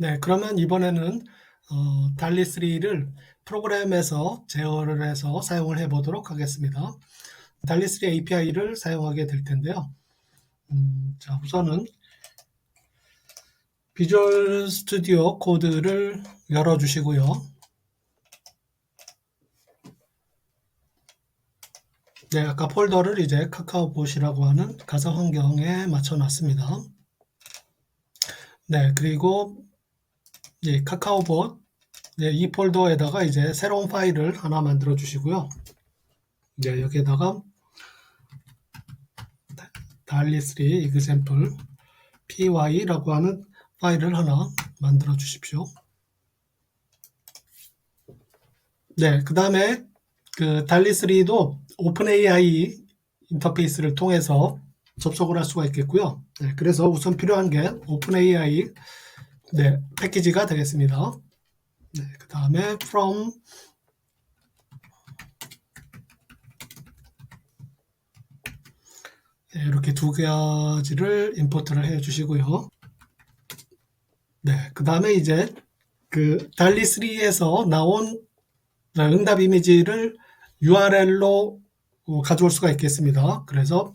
네, 그러면 이번에는 어, 달리3를 프로그램에서 제어를 해서 사용을 해 보도록 하겠습니다. 달리3 API를 사용하게 될 텐데요. 음, 자, 우선은 비주얼 스튜디오 코드를 열어 주시고요. 네, 아까 폴더를 이제 카카오봇이라고 하는 가상 환경에 맞춰 놨습니다. 네, 그리고 이 카카오봇 네, 이 폴더에다가 이제 새로운 파일을 하나 만들어 주시고요. 네, 여기에다가 달리3 example py라고 하는 파일을 하나 만들어 주십시오. 네, 그 다음에 그 달리3도 오픈AI 인터페이스를 통해서 접속을 할 수가 있겠고요. 네, 그래서 우선 필요한 게 오픈AI 네, 패키지가 되겠습니다. 네, 그 다음에 from 네, 이렇게 두 가지를 임포트를 해 주시고요. 네, 그 다음에 이제 그 달리 3에서 나온 응답 이미지를 URL로 가져올 수가 있겠습니다. 그래서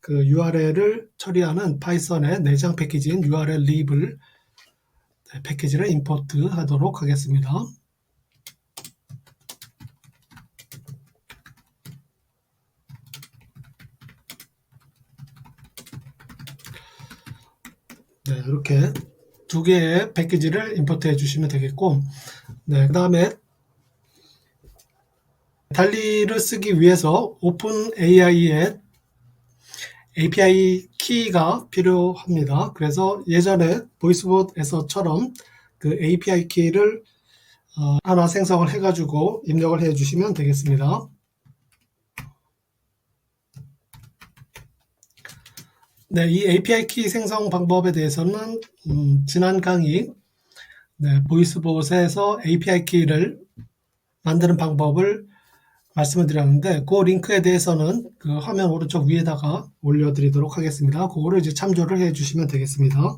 그 URL을 처리하는 파이썬의 내장 패키지인 URL lib을 네, 패키지를 임포트 하도록 하겠습니다. 네, 이렇게 두 개의 패키지를 임포트 해 주시면 되겠고, 네, 그 다음에 달리를 쓰기 위해서 오픈 AI의 API 키가 필요합니다. 그래서 예전에 보이스봇에서처럼 그 API 키를 어, 하나 생성을 해가지고 입력을 해 주시면 되겠습니다. 네, 이 API 키 생성 방법에 대해서는 음, 지난 강의 네, 보이스봇에서 API 키를 만드는 방법을 말씀을 드렸는데 그 링크에 대해서는 그 화면 오른쪽 위에다가 올려드리도록 하겠습니다. 그거를 이제 참조를 해주시면 되겠습니다.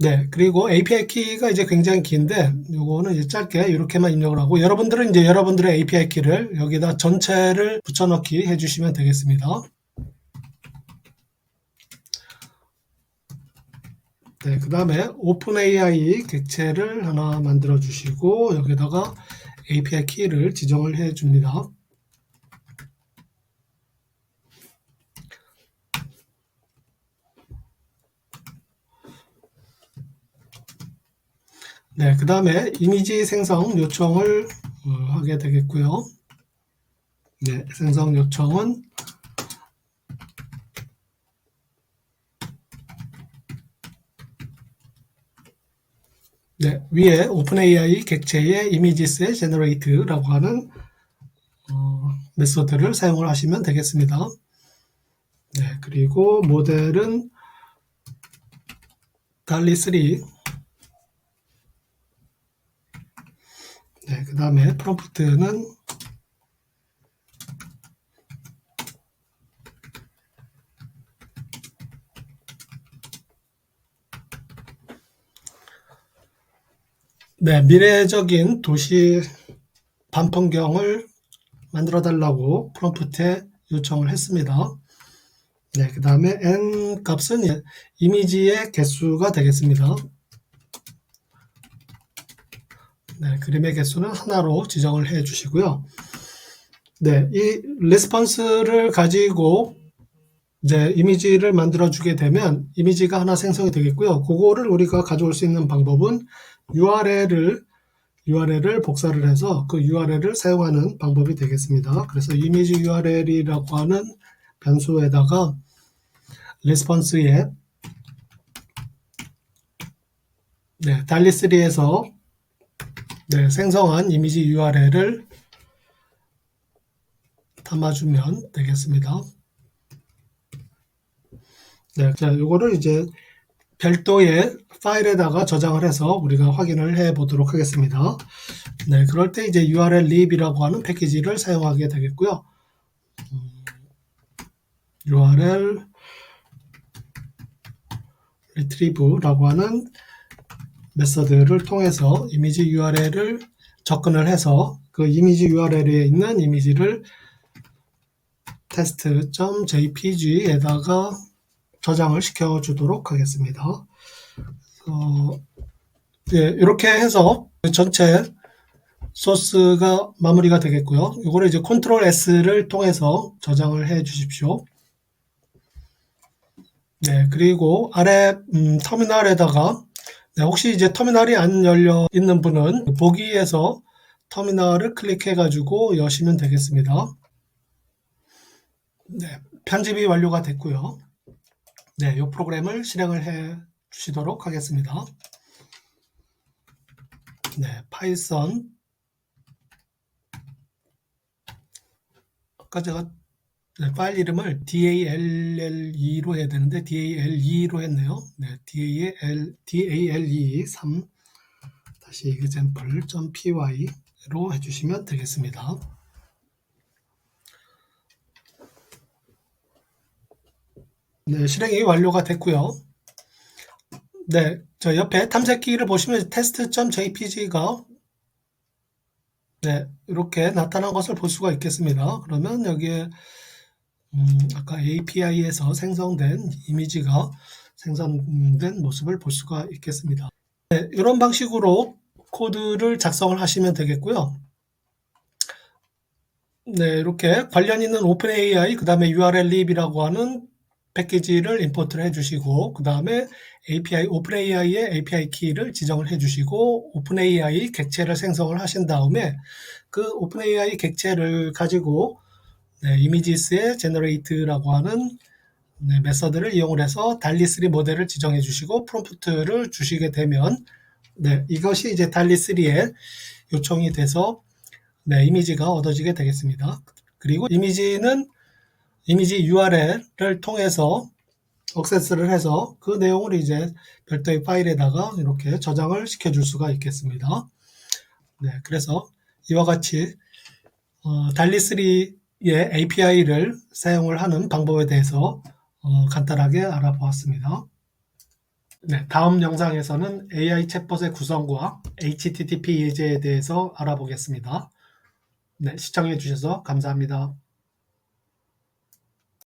네, 그리고 API 키가 이제 굉장히 긴데 요거는 이제 짧게 이렇게만 입력을 하고 여러분들은 이제 여러분들의 API 키를 여기다 전체를 붙여넣기 해주시면 되겠습니다. 네, 그 다음에 OpenAI 객체를 하나 만들어 주시고 여기다가 API 키를 지정을 해 줍니다. 네, 그 다음에 이미지 생성 요청을 어, 하게 되겠고요. 네, 생성 요청은 네, 위에 OpenAI 객체의 이미지스의 generate라고 하는 어, 메소드를 사용을 하시면 되겠습니다. 네, 그리고 모델은 달리 3 네, 그 다음에 프롬프트는 네, 미래적인 도시 반풍경을 만들어 달라고 프롬프트에 요청을 했습니다. 네, 그 다음에 n 값은 이미지의 개수가 되겠습니다. 네, 그림의 개수는 하나로 지정을 해 주시고요. 네, 이 레스폰스를 가지고 이제 이미지를 만들어 주게 되면 이미지가 하나 생성이 되겠고요. 그거를 우리가 가져올 수 있는 방법은 URL을 URL을 복사를 해서 그 URL을 사용하는 방법이 되겠습니다. 그래서 이미지 URL이라고 하는 변수에다가 레스폰스에 네, 달리3에서 네, 생성한 이미지 URL을 담아주면 되겠습니다. 네, 자, 요거를 이제 별도의 파일에다가 저장을 해서 우리가 확인을 해 보도록 하겠습니다. 네, 그럴 때 이제 URL lib이라고 하는 패키지를 사용하게 되겠고요. 음, URL retrieve라고 하는 메서드를 통해서 이미지 URL을 접근을 해서 그 이미지 URL에 있는 이미지를 test.jpg에다가 저장을 시켜 주도록 하겠습니다. 어, 예, 이렇게 해서 전체 소스가 마무리가 되겠고요. 이거를 이제 컨트롤 S를 통해서 저장을 해 주십시오. 네, 그리고 아래 음, 터미널에다가 네, 혹시 이제 터미널이 안 열려 있는 분은 보기에서 터미널을 클릭해 가지고 여시면 되겠습니다. 네, 편집이 완료가 됐고요. 네, 이 프로그램을 실행을 해 주시도록 하겠습니다. 네, 파이썬 아까 제가 네, 파일 이름을 DALL2로 해야 되는데 DALE로 했네요. 네, DAL, DALE 3 다시 example.py로 해주시면 되겠습니다. 네, 실행이 완료가 됐고요. 네, 저 옆에 탐색기를 보시면 test.jpg가 네, 이렇게 나타난 것을 볼 수가 있겠습니다. 그러면 여기에 음, 아까 API에서 생성된 이미지가 생성된 모습을 볼 수가 있겠습니다. 네, 이런 방식으로 코드를 작성을 하시면 되겠고요. 네, 이렇게 관련 있는 OpenAI, 그 다음에 URLlib이라고 하는 패키지를 임포트를 해주시고, 그 다음에 API, OpenAI의 API 키를 지정을 해주시고, OpenAI 객체를 생성을 하신 다음에 그 OpenAI 객체를 가지고 네, 이미지스의 generate라고 하는 네, 메서드를 이용을 해서 달리3 모델을 지정해 주시고 프롬프트를 주시게 되면 네, 이것이 이제 달리3에 요청이 돼서 네, 이미지가 얻어지게 되겠습니다. 그리고 이미지는 이미지 URL을 통해서 억세스를 해서 그 내용을 이제 별도의 파일에다가 이렇게 저장을 시켜 줄 수가 있겠습니다. 네, 그래서 이와 같이 어, 달리3의 API를 사용을 하는 방법에 대해서 어, 간단하게 알아보았습니다. 네, 다음 영상에서는 AI 챗봇의 구성과 HTTP 예제에 대해서 알아보겠습니다. 네, 시청해 주셔서 감사합니다.